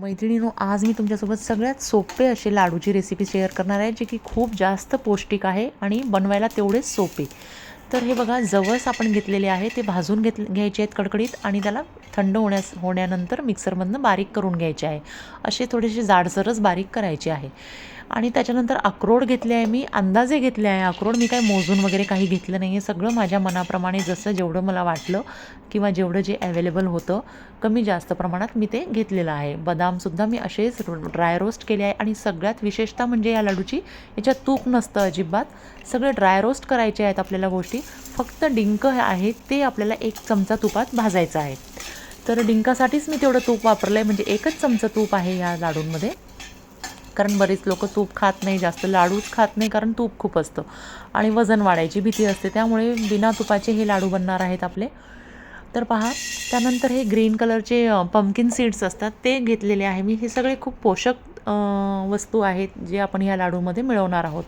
मैत्रिणीनो आज मी तुमच्यासोबत सगळ्यात सोपे असे लाडूची रेसिपी शेअर करणार आहे जे की खूप जास्त पौष्टिक आहे आणि बनवायला तेवढेच सोपे. तर हे बघा जवस आपण घेतलेले आहे ते भाजून घेत घ्यायचे आहेत कडकडीत आणि त्याला थंड होण्यास होण्यानंतर मिक्सरमधनं बारीक करून घ्यायचे आहे. असे थोडेसे जाडसरच बारीक करायचे आहे. आणि त्याच्यानंतर अक्रोड घेतले आहे मी अंदाजे घेतले आहे. अक्रोड मी काय मोजून वगैरे काही घेतलं नाही आहे. सगळं माझ्या मनाप्रमाणे जसं जेवढं मला वाटलं किंवा जेवढं जे अवेलेबल होतं कमी जास्त प्रमाणात मी ते घेतलेलं आहे. बदामसुद्धा मी असेच ड्राय रोस्ट केले आहे. आणि सगळ्यात विशेषता म्हणजे या लाडूची याच्यात तूप नसतं अजिबात. सगळे ड्राय रोस्ट करायचे आहेत आपल्याला गोष्टी. फक्त डिंक आहे ते आपल्याला एक चमचा तुपात भाजायचं आहे. तर डिंकासाठीच मी तेवढं तूप वापरलं आहे म्हणजे एकच चमचा तूप आहे या लाडूंमध्ये. कारण बरेच लोक तूप खात नाही जास्त लाडूच खात नाही कारण तूप खूप असतं. आणि वजन वाढायची भीती असते त्यामुळे बिना तुपाचे हे लाडू बनणार आहेत आपले. तर पहा त्यानंतर हे ग्रीन कलरचे पंपकिन सीड्स असतात ते घेतलेले आहे मी. हे सगळे खूप पोषक वस्तू आहेत जे आपण ह्या लाडूमध्ये मिळवणार आहोत.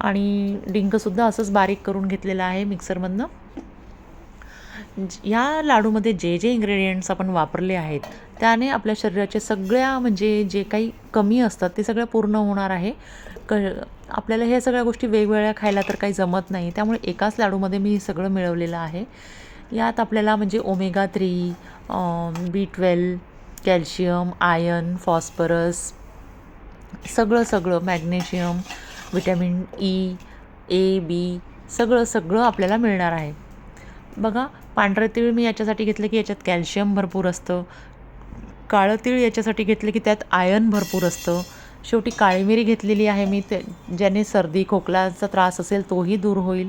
आणि डिंकसुद्धा असंच बारीक करून घेतलेलं आहे मिक्सरमधनं. या लाडूमध्ये जे जे इन्ग्रेडियंट्स आपण वापरले आहेत त्याने आपल्या शरीराचे सगळ्या म्हणजे जे काही कमी असतात ते सगळं पूर्ण होणार आहे. क आपल्याला ह्या सगळ्या गोष्टी वेगवेगळ्या खायला तर काही जमत नाही. त्यामुळे एकाच लाडूमध्ये मी हे सगळं मिळवलेलं आहे. यात आपल्याला म्हणजे omega three B twelve calcium ion phosphorus सगळं सगळं magnesium vitamin E A B सगळं सगळं आपल्याला मिळणार आहे. बघा पांढरं तीळ मी याच्यासाठी घेतलं की याच्यात कॅल्शियम भरपूर असतं. काळं तीळ याच्यासाठी घेतलं की त्यात आयन भरपूर असतं. शेवटी काळी मिरी घेतलेली आहे मी ते ज्याने सर्दी खोकलाचा त्रास असेल तोही दूर होईल.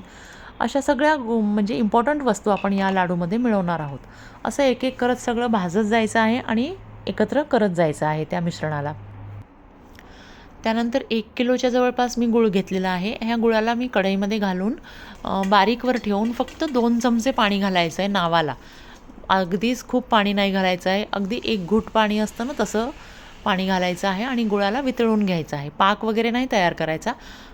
अशा सगळ्या म्हणजे इम्पॉर्टंट वस्तू आपण या लाडूमध्ये मिळवणार आहोत. असं एक एक करत सगळं भाजत जायचं आहे आणि एकत्र करत जायचं आहे त्या मिश्रणाला. त्यानंतर एक किलोच्या जवळपास मी गुळ घेतलेला आहे. ह्या गुळाला मी कढईमध्ये घालून बारीकवर ठेवून फक्त दोन चमचे पाणी घालायचं आहे नावाला. अगदीच खूप पाणी नाही घालायचं आहे अगदी एक घूट पाणी असतं ना तसं पाणी घालायचं आहे आणि गुळाला वितळून घ्यायचं आहे. पाक वगैरे नाही तयार करायचा.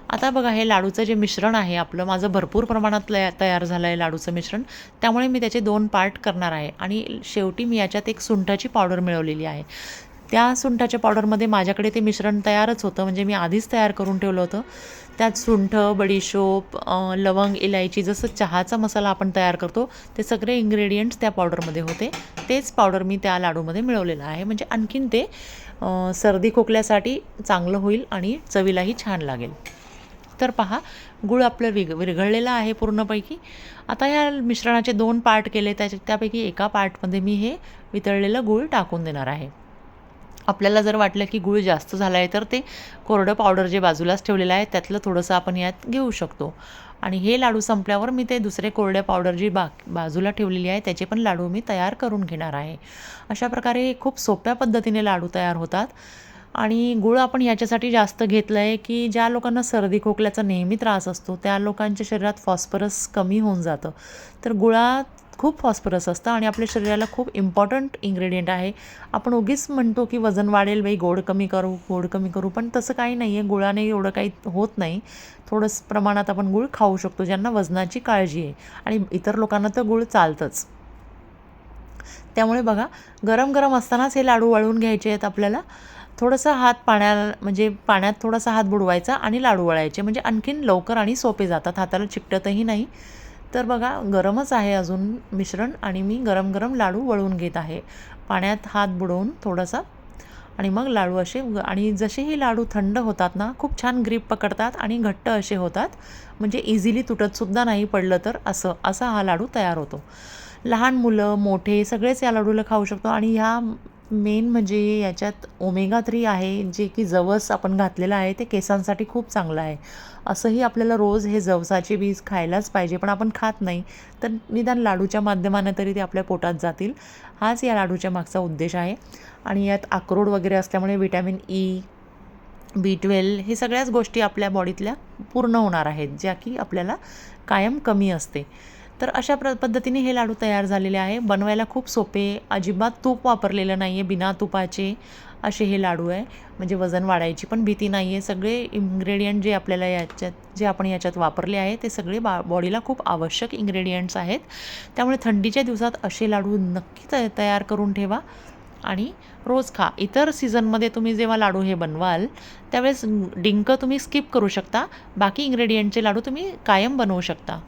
आता बघा हे लाडूचं जे मिश्रण आहे आपलं माझं भरपूर प्रमाणात तयार झालं आहे लाडूचं मिश्रण. त्यामुळे मी त्याचे दोन पार्ट करणार आहे आणि शेवटी मी याच्यात एक सुंठाची पावडर मिळवलेली आहे. त्या सुंठाच्या पावडरमध्ये माझ्याकडे ते मिश्रण तयारच होतं. म्हणजे मी आधीच तयार करून ठेवलं होतं. त्यात सुंठ बडीशोप लवंग इलायची जसं चहाचा मसाला आपण तयार करतो ते सगळे इन्ग्रेडियंट्स त्या पावडरमध्ये होते. तेच पावडर मी त्या लाडूमध्ये मिळवलेलं आहे. म्हणजे आणखीन ते सर्दी खोकल्यासाठी चांगलं होईल आणि चवीलाही छान लागेल. तर पहा गूळ आपलं विग विरघळलेलं आहे पूर्णपैकी. आता या मिश्रणाचे दोन पार्ट केले. त्याच्या त्यापैकी एका पार्टमध्ये मी हे वितळलेलं गूळ टाकून देणार आहे. आपल्याला जर वाटलं की गूळ जास्त झाला आहे तर ते कोरडं पावडर जे बाजूलाच ठेवलेलं आहे त्यातलं थोडंसं आपण यात घेऊ शकतो. आणि हे लाडू संपल्यावर मी ते दुसरे कोरड्या पावडर जी बा बाजूला ठेवलेली आहे त्याचे पण लाडू मी तयार करून घेणार आहे. अशा प्रकारे खूप सोप्या पद्धतीने लाडू तयार होतात. आणि गुळ आपण याच्यासाठी जास्त घेतलं आहे की ज्या लोकांना सर्दी खोकल्याचा नेहमी त्रास असतो त्या लोकांच्या शरीरात फॉस्फरस कमी होऊन जातं. तर गुळात खूप फॉस्फरस असतं आणि आपल्या शरीराला खूप इम्पॉर्टंट इन्ग्रेडियंट आहे. आपण उगीच म्हणतो की वजन वाढेल बाई गोड कमी करू गोड कमी करू पण तसं काही नाही आहे गुळाने एवढं काही होत नाही. थोडंसं प्रमाणात आपण गुळ खाऊ शकतो ज्यांना वजनाची काळजी आहे. आणि इतर लोकांना तर गुळ चालतंच. त्यामुळे बघा गरम गरम असतानाच हे लाडू वळून घ्यायचे आहेत आपल्याला. थोडंसं हात पाण्या म्हणजे पाण्यात थोडासा हात बुडवायचा आणि लाडू वळायचे. म्हणजे आणखीन लवकर आणि सोपे जातात. हाताला चिकटतही नाही. तर बघा गरमच आहे अजून मिश्रण आणि मी गरम गरम लाडू वळून घेत आहे. पाण्यात हात बुडवून थोडासा आणि मग लाडू असे आणि जसे हे लाडू थंड होतात ना खूप छान ग्रीप पकडतात आणि घट्ट असे होतात. म्हणजे इझिली तुटतसुद्धा नाही पडलं तर असं असा हा लाडू तयार होतो. लहान मुलं मोठे सगळेच या लाडूला खाऊ शकतो. आणि ह्या मेन म्हणजे याच्यात ओमेगा थ्री आहे जे की जवस आपण घातलेलं आहे ते केसांसाठी खूप चांगलं आहे. असंही आपल्याला रोज हे जवसाचे बीज खायलाच पाहिजे पण आपण खात नाही तर निदान लाडूच्या माध्यमानं तरी ते आपल्या पोटात जातील. हाच या लाडूच्या मागचा उद्देश आहे. आणि यात अक्रोड वगैरे असल्यामुळे विटॅमिन ई बी ट्वेल्व हे सगळ्याच गोष्टी आपल्या बॉडीतल्या पूर्ण होणार आहेत ज्या की आपल्याला कायम कमी असते. तर अशा प्र पद्धतीने हे लाडू तयार झालेले आहे. बनवायला खूप सोपे अजिबात तूप वापरलेलं नाही आहे बिना तुपाचे असे हे लाडू आहे. म्हणजे वजन वाढायची पण भीती नाही आहे सगळे इन्ग्रेडियंट जे आपल्याला याच्यात जे आपण याच्यात वापरले आहे ते सगळे बा बॉडीला खूप आवश्यक इन्ग्रेडियंट्स आहेत. त्यामुळे थंडीच्या दिवसात असे लाडू नक्की त तयार करून ठेवा आणि रोज खा. इतर सीझनमध्ये तुम्ही जेव्हा लाडू हे बनवाल त्यावेळेस डिंक तुम्ही स्किप करू शकता. बाकी इन्ग्रेडियंटचे लाडू तुम्ही कायम बनवू शकता.